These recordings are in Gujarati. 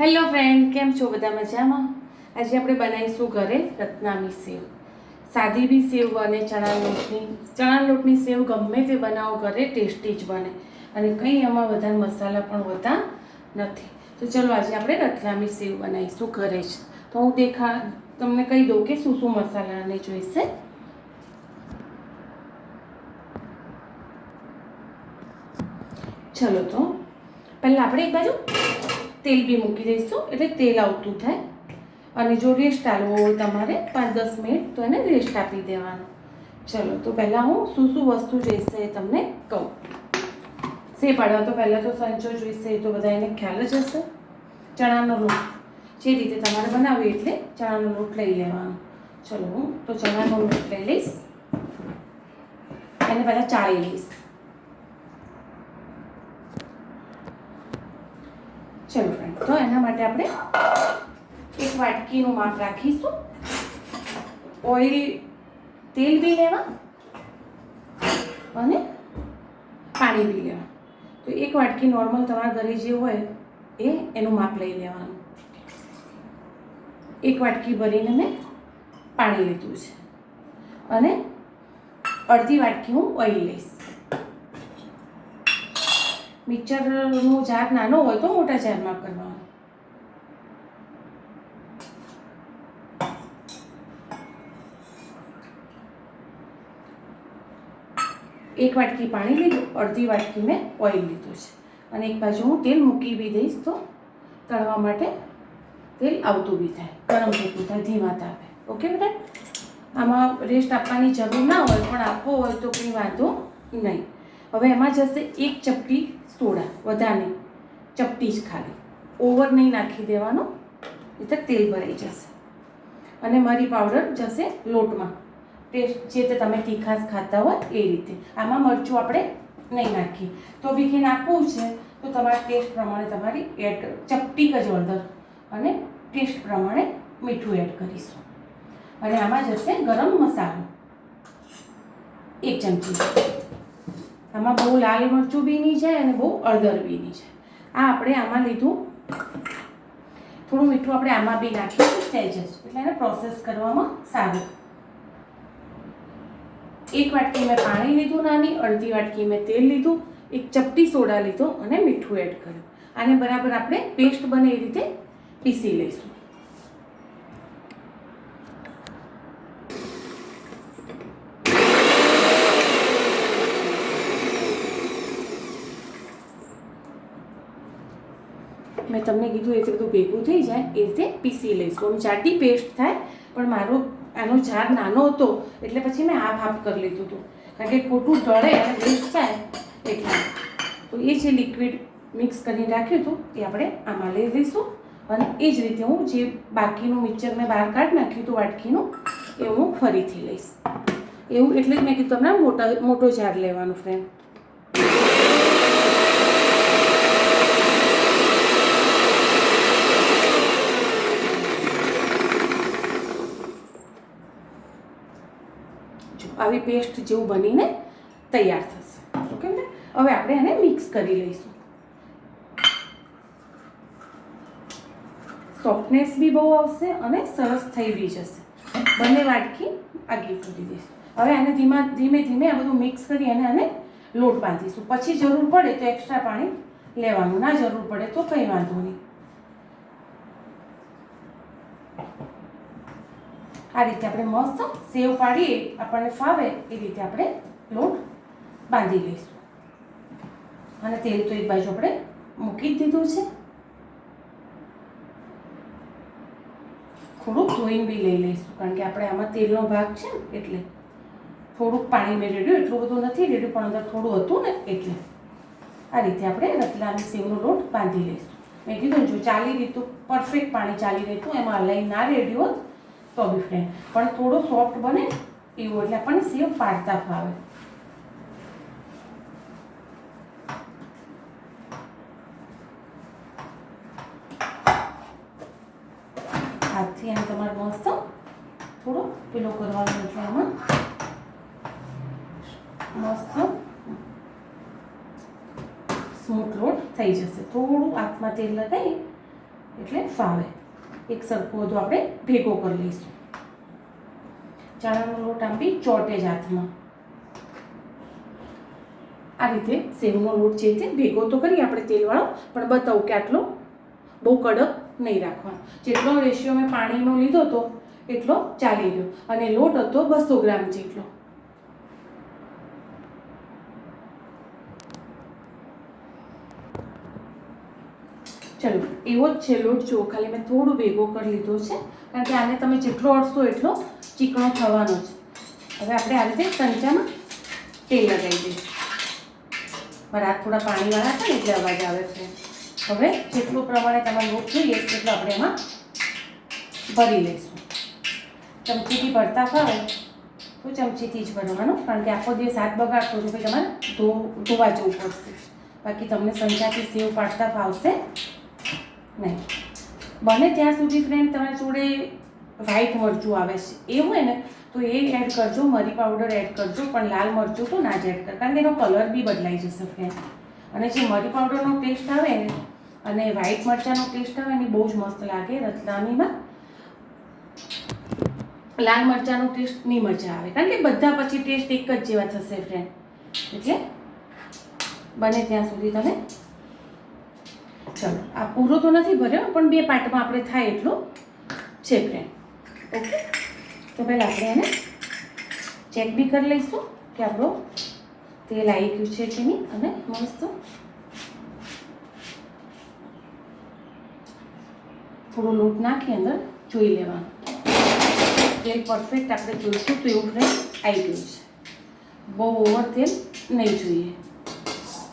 હેલો ફ્રેન્ડ, કેમ છો બધા મજામાં? આજે આપણે બનાવીશું ઘરે રત્નામી સેવ. સાદી બી સેવ બને ચણા લોટની ચણા લોટની સેવ ગમે તે બનાવો, ઘરે ટેસ્ટી જ બને. અને કંઈ એમાં વધારે મસાલા પણ હોતા નથી. તો ચલો આજે આપણે રત્નામી સેવ બનાવીશું ઘરે જ. તો હું દેખા, તમને કહી દઉં કે શું શું મસાલાને જોઈશે. ચલો તો, પહેલાં આપણે એક બાજુ તેલ બી મૂકી દઈશું, એટલે તેલ આવતું થાય. અને જો રેસ્ટ આલવો હોય તમારે પાંચ દસ મિનિટ, તો એને રેસ્ટ આપી દેવાનો. ચલો, તો પહેલાં હું શું શું વસ્તુ જોઈશે એ તમને કહું. સે પાડવા તો પહેલાં તો સંચો જોઈશે એ તો બધા એને ખ્યાલ જ હશે. ચણાનો લોટ જે રીતે તમારે બનાવવી એટલે ચણાનો લોટ લઈ લેવાનો. ચલો, હું તો ચણાનો લોટ લઈ લઈશ. એને પહેલાં ચાળી લઈશ. ચલો ફ્રેન્ડ તો એના માટે આપણે એક વાટકીનું માપ રાખીશું. ઓઇલ તેલ બી લેવા અને પાણી બી લેવા. તો એક વાટકી નોર્મલ તમારા ઘરે જે હોય એ એનું માપ લઈ લેવાનું. એક વાટકી ભરીને મેં પાણી લીધું છે. અને અડધી વાટકી હું ઓઇલ લઈશ. મિક્સરનો જાર નાનો હોય તો મોટા જારમાં કરવાનો. એક વાટકી પાણી લીધું, અડધી વાટકી મેં ઓઇલ લીધું છે. અને એક બાજુ હું તેલ મૂકી બી દઈશ તો તળવા માટે તેલ આવતું બી થાય, ગરમ થતું થાય, ધીમા તાપે. ઓકે બેટા? આમાં રેસ્ટ આપવાની જરૂર ના હોય, પણ આપવો હોય તો કંઈ વાંધો નહીં. હવે એમાં જશે એક ચપટી સોડા, વધારે ચપટી જ ખાલી. ઓવર નહીં નાખી દેવાનો, એટલે તેલ ભરાઈ જશે. અને મરી પાવડર જશે લોટમાં. ટેસ્ટ, જે તે તમે તીખાસ ખાતા હોય એ રીતે. આમાં મરચું આપણે નહીં નાખીએ. તો બી નાખવું છે, તો તમારા ટેસ્ટ પ્રમાણે તમારી એડ, ચપટી જ હળદર અને ટેસ્ટ પ્રમાણે મીઠું એડ કરીશું. અને આમાં જશે ગરમ મસાલો. એક ચમચી. આમાં બહુ લાલ મરચું બી નહીં જાય અને બહુ અડદર બી નહીં જાય આ આપણે આમાં લીધું. થોડું મીઠું આપણે આમાં બી નાખ્યું સહેજ એટલે એને પ્રોસેસ કરવામાં સારું. એક વાટકી મેં પાણી લીધું નાની, અડધી વાટકી મેં તેલ લીધું, એક ચપટી સોડા લીધો અને મીઠું એડ કર્યું. આને બરાબર આપણે પેસ્ટ બને એ રીતે પીસી લઈશું મેં તમને કીધું એ રીતે બધું ભેગું થઈ જાય, એ રીતે પીસી લઈશું. આમ જાડી પેસ્ટ થાય, પણ મારો આનો જાર નાનો હતો, એટલે પછી મેં હાફ હાફ કરી લીધું હતું. કારણ કે ખોટું ઢળે અને વેસ્ટ થાય એટલે. તો એ જે લિક્વિડ મિક્સ કરીને રાખ્યું હતું, એ આપણે આમાં લઈ લઈશું. અને એ જ રીતે હું જે બાકીનું મિક્સર મેં બહાર કાઢી નાખ્યું હતું વાટકીનું, એ હું ફરીથી લઈશ. એવું એટલે જ મેં કીધું તમને મોટા મોટો જાર લેવાનો ફ્રેન્ડ આવી પેસ્ટ જેવું બનીને તૈયાર થશે. ઓકે ને હવે આપણે એને મિક્સ કરી લઈશું. સોફ્ટનેસ બી બહુ આવશે અને સરસ થઈ બી જશે. બંને વાટકી આગી કરી દઈશું. હવે આને ધીમા ધીમે ધીમે આ બધું મિક્સ કરી અને આને લોટ બાંધીશું. પછી જરૂર પડે તો એક્સ્ટ્રા પાણી લેવાનું. ના જરૂર પડે તો કંઈ વાંધો નહીં. આ રીતે આપણે મસ્ત સેવ પાડીએ આપણને ફાવે એ રીતે આપણે લોટ બાંધી લઈશું. અને તેલ તો એક બાજુ આપણે મૂકી દીધું છે. થોડુંક ધોઈને બી લઈ લઈશું, કારણ કે આપણે આમાં તેલનો ભાગ છે એટલે. થોડુંક પાણી મેં રેડ્યું, એટલું બધું નથી રેડ્યું, પણ અંદર થોડું હતું ને એટલે. આ રીતે આપણે રતલાની સેવનો લોટ બાંધી લઈશું. મેં કીધું જો ચાલી રીતું પરફેક્ટ પાણી ચાલી રહેતું, એમાં હલાઈ ના રેડ્યું હોત તો બી ફ્રેન્ડ પણ થોડો સોફ્ટ બને એવું એટલે આપણને સેવ પાડતા ફાવે. હાથથી એને તમારે મસ્ત થોડો પેલો કરવાનો એટલે આમાં. મસ્ત સ્મૂથ લોટ થઈ જશે. થોડું હાથમાં તેલ લગાવી એટલે ફાવે. એક સરખો બધું આપણે ભેગો કરી લઈશું. ચણાનો લોટ આપી ચોટે જ હાથમાં. આ રીતે સેવનો લોટ છે તે ભેગો તો કરીએ આપણે તેલવાળો, પણ બતાવું કે આટલો બહુ કડક નહીં રાખવાનો. જેટલો રેશિયો મેં પાણીનો લીધો હતો એટલો ચાલી ગયો. અને લોટ હતો બસો ગ્રામ જેટલો. ચલો. એવો જ છે લોટ જુઓ ખાલી મેં થોડું ભેગો કરી લીધો છે. કારણ કે આને તમે જેટલો અડશો એટલો ચીકણો થવાનો છે. હવે આપણે આ રીતે સંચામાં તેલ લગાવી દઈશું. મારા થોડા પાણીવાળા ને એટલે અવાજ આવે છે. હવે જેટલું પ્રમાણે તમારે લોટ જોઈએ એટલું આપણે એમાં ભરી લઈશું. ચમચીથી ભરતા ફાવે તો ચમચીથી જ ભરવાનું. કારણ કે આખો દિવસ હાથ બગાડશો તો ભાઈ તમારે ધો ધોવા જવું પડશે. બાકી તમને સંચાથી સેવ પાડતા ફાવશે નહીં. બને ત્યાં સુધી ફ્રેન્ડ તમારી જોડે વ્હાઈટ મરચું આવે છે. એ હોય ને, તો એ એડ કરજો, મરી પાવડર એડ કરજો, પણ લાલ મરચું તો ના જ એડ કર. કારણ કે એનો કલર બી બદલાઈ જશે ફ્રેન્ડ અને જે મરી પાવડરનો ટેસ્ટ આવે ને, અને વ્હાઈટ મરચાંનો ટેસ્ટ આવે ને બહુ જ મસ્ત લાગે રતલામીમાં. લાલ મરચાંનો ટેસ્ટ નહીં મજા આવે. કારણ કે બધા પછી ટેસ્ટ એક જ જેવા થશે ફ્રેન્ડ એટલે બને ત્યાં સુધી તમે ચલો આ પૂરો તો નથી ભર્યો પણ બે પાર્ટમાં આપણે થાય એટલો. છે ફ્રેન્ડ ઓકે. તો પહેલાં આપણે એને ચેક બી કરી લઈશું કે આપણો તેલ આવી ગયું છે કે નહીં અને મસ્ત. થોડો લોટ નાખી અંદર જોઈ લેવાનું. તેલ પરફેક્ટ આપણે જોઈશું તો એવું ફ્રેન્ડ આવી ગયું છે. બહુ ઓવર તેલ નહીં જોઈએ.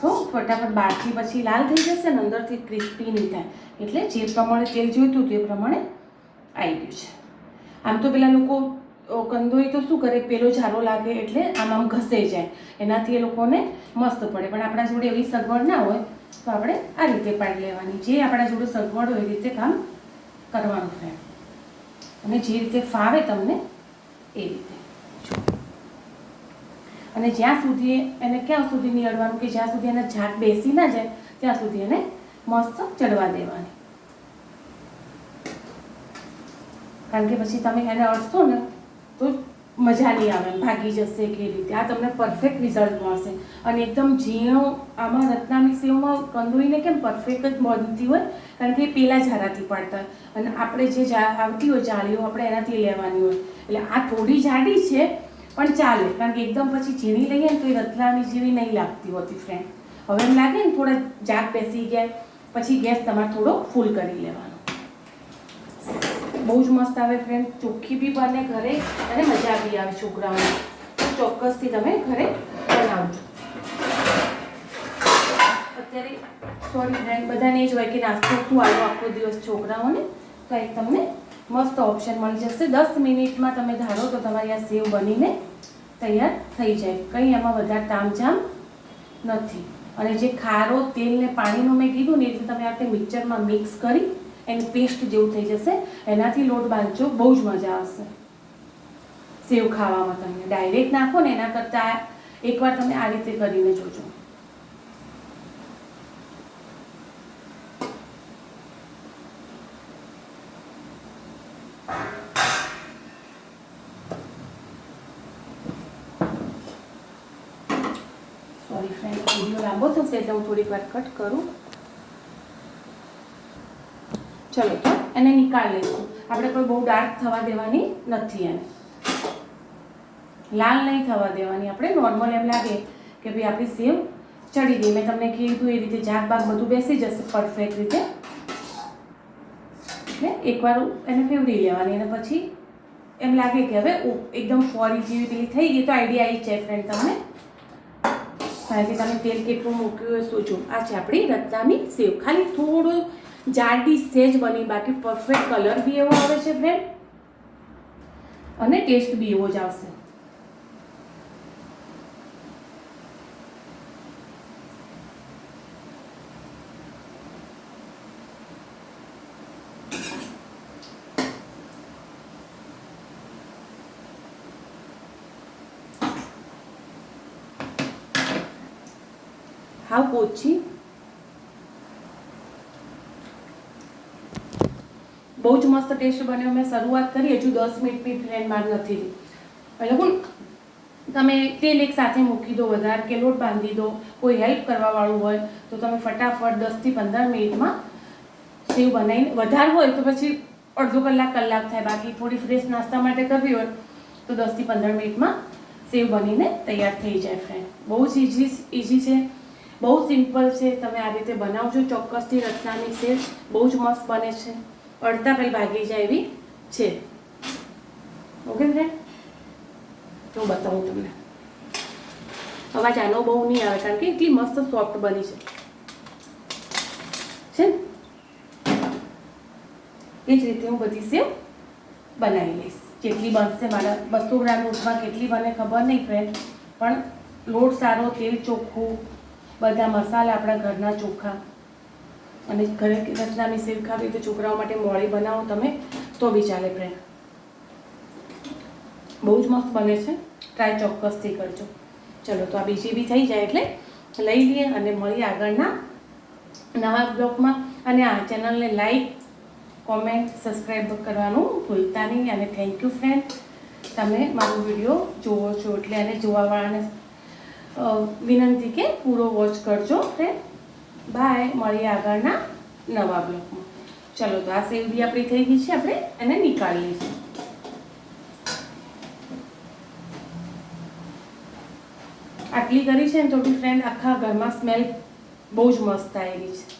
તો ફટાફટ બહારથી પછી લાલ થઈ જશે ને અંદરથી ક્રિસ્પી નહીં થાય. એટલે જે પ્રમાણે તેલ જોઈતું તે પ્રમાણે આવી ગયું છે. આમ તો પેલા લોકો કંદોઈ તો શું કરે, પેલો ઝારો લાગે એટલે આમ આમ ઘસે જાય. એનાથી એ લોકોને મસ્ત પડે. પણ આપણા જોડે એવી સગવડ ના હોય, તો આપણે આ રીતે પાડી લેવાની. જે આપણા જોડે સગવડ હોય એ રીતે કામ કરવાનું રહે અને જે રીતે ફાવે તમને, એ રીતે. અને જ્યાં સુધી એને ક્યાં સુધી નહીં અડવાનું કે જ્યાં સુધી એને ઝાટ બેસી ના જાય, ત્યાં સુધી એને મસ્ત ચડવા દેવાની. કારણ કે પછી તમે એને અડશો ને, તો મજા નહીં આવે, ભાગી જશે કે રીતે. આ તમને પરફેક્ટ રિઝલ્ટ મળશે. અને એકદમ ઝીણો આમાં રત્નામી સેવમાં કંદોઈને કેમ પરફેક્ટ જ બનતી હોય? કારણ કે એ પેલા ઝારાથી પાડતા. અને આપણે જે આવતી હોય જાળીઓ આપણે એનાથી લેવાની હોય. એટલે આ થોડી જાડી છે પણ ચાલે, કારણ કે એકદમ પછી ઝીણી લઈએ ને તો એ રતલાની જેવી નહીં લાગતી હોતી ફ્રેન્ડ હવે એમ લાગે ને થોડા જાગ બેસી ગયા, પછી ગેસ તમારે થોડો ફૂલ કરી લેવાનો. બહુ જ મસ્ત આવે ફ્રેન્ડ ચોખ્ખી બી બને ઘરે અને મજા બી આવે છોકરાઓને. તો ચોક્કસથી તમે ઘરે બનાવજો. અત્યારે સોરી ફ્રેન્ડ બધાને એ જ હોય કે નાસ્તો શું આવ્યો આખો દિવસ છોકરાઓને, તો એક તમને મસ્ત ઓપ્શન મળી જશે. દસ મિનિટમાં તમે ધારો તો તમારી આ સેવ બનીને તૈયાર થઈ જાય. કંઈ એમાં વધારે તામઝામ નથી. અને જે ખારો તેલ ને પાણીનું મેં કીધું ને એ તમે આ રીતે મિક્સરમાં મિક્સ કરી એને પેસ્ટ જેવું થઈ જશે. એનાથી લોટ બાંધજો, બહુ જ મજા આવશે. સેવ ખાવામાં તમને ડાયરેક્ટ નાખો ને એના કરતાં એકવાર તમે આ રીતે કરીને જોજો સોરી ફ્રેન્ડ વીડિયો લાંબો થશે એટલે હું થોડીક વાર કટ કરું. ચલો તો, એને નિકાળ લઈશું. આપણે કોઈ બહુ ડાર્ક થવા દેવાની નથી એને. લાલ નહીં થવા દેવાની. આપણે નોર્મલ એમ લાગે કે ભાઈ આપણી સેવ ચડી ગઈ. મેં તમને કીધું એ રીતે જાગ બાગ બધું બેસી જશે પરફેક્ટ રીતે. એટલે એકવાર એને ફેવરી લેવાની. અને પછી એમ લાગે કે હવે એકદમ ફોરી જેવી પેલી થઈ ગઈ. તો આઈડિયા આવી છે ફ્રેન્ડ તમને. કારણ કે તમે તેલ કેટલું મૂક્યું હોય જો આ છે આપણી રત્નાની સેવ. ખાલી થોડું જાડી સેજ બની, બાકી પરફેક્ટ કલર બી એવો આવે છે ફ્રેન્ડ અને ટેસ્ટ બી એવો જ આવશે. હાવ ઓછી બહુ જ મસ્ત ટેસ્ટ બન્યો. મેં શરૂઆત કરી, હજુ દસ મિનિટની ફ્રેન્ડ માર નથી. એટલે તમે તેલ એક સાથે મૂકી દો વધારે, કે લોટ બાંધી દો, કોઈ હેલ્પ કરવાવાળું હોય, તો તમે ફટાફટ દસથી પંદર મિનિટમાં સેવ બનાવીને, વધારે હોય તો પછી અડધો કલાક કલાક થાય, બાકી થોડી ફ્રેશ નાસ્તા માટે કરવી હોય, તો દસથી પંદર મિનિટમાં સેવ બનીને તૈયાર થઈ જાય ફ્રેન્ડ બહુ જ ઇઝી ઇઝી છે. બહુ સિમ્પલ છે, તમે આ રીતે બનાવજો, ચોક્કસથી રચનાની સેવ બહુ જ મસ્ત બને છે. અડધા પહેલ ભાગી જાય એવી છે. ઓકે ફ્રેન્ડ હું બતાવું તમને. અવાજ આનો બહુ નહીં આવે, કારણ કે એટલી મસ્ત સોફ્ટ બની છે. છે ને? એ જ રીતે હું બધી સેવ બનાવી લઈશ. કેટલી બનશે મારા બસો ગ્રામ લોટમાં, કેટલી બને ખબર નહીં ફ્રેન્ડ પણ લોટ સારો, તેલ ચોખ્ખું બધા મસાલા આપણા ઘરના ચોખા. અને ઘરે રચનાની સેવ ખાવી તો છોકરાઓ માટે મોળી બનાવો તમે, તો બી ચાલે ફ્રેન્ડ બહુ જ મસ્ત બને છે. ટ્રાય ચોક્કસથી કરજો. ચલો, તો આ બીજી બી થઈ જાય એટલે લઈ લઈએ અને મળીએ આગળના નવા બ્લોગમાં. અને આ ચેનલને લાઈક કોમેન્ટ સબસ્ક્રાઈબ કરવાનું ભૂલતા નહીં. અને થેન્ક યુ ફ્રેન્ડ તમે મારો વીડિયો જુઓ છો એટલે અને જોવાવાળાને વિનંતી કે પૂરો વોચ કરજો ફ્રેન્ડ બાય, મળીએ આગળના નવા બ્લોગમાં ચલો, તો આ સેવડી આપણી થઈ ગઈ છે આપણે, એને નીકાળી લઈશું. આટલી કરી છે ને, તો ફ્રેન્ડ આખા ઘરમાં સ્મેલ બહુ જ મસ્ત આવેલી છે.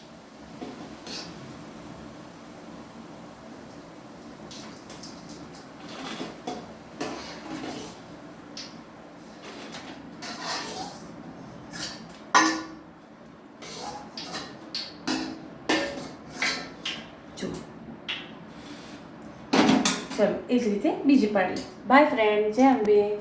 ચલો એ જ રીતે બીજી પાડી. બાય ફ્રેન્ડ જય અંબે.